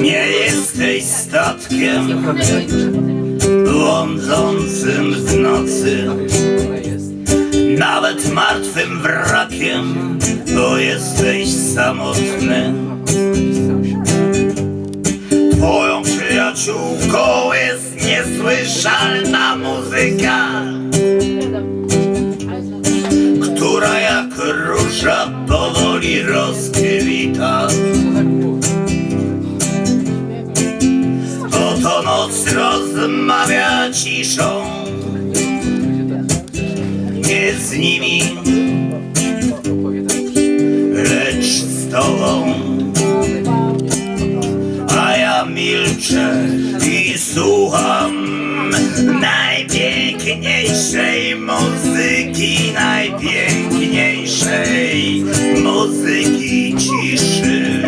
Nie jesteś statkiem błądzącym w nocy, nawet martwym wrakiem, bo jesteś samotny. Niesłyszalna muzyka, która jak róża powoli rozkwita. Oto noc rozmawia ciszą. Nie z nimi Lecz z tobą. A ja milczę i słucham Najpiękniejszej muzyki Najpiękniejszej muzyki ciszy.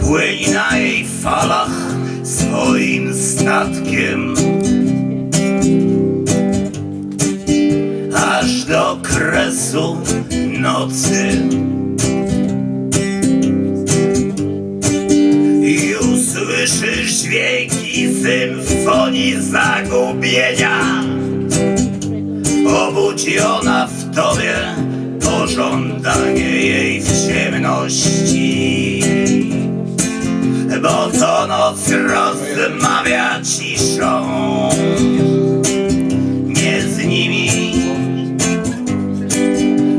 Płyń na jej falach swoim statkiem. Aż do kresu nocy. I usłyszysz dźwięki symfonii zagubienia. Obudzi ona w tobie pożądanie jej w ciemności bo to noc rozmawia ciszą. Nie z nimi,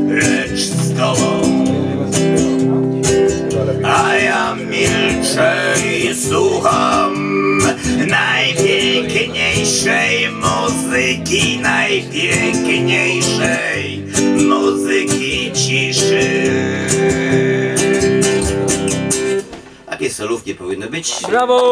lecz z tobą. A ja milczę i słucham Najpiękniejszej muzyki Najpiękniejszej muzyki ciszy solówki powinny być. Brawo!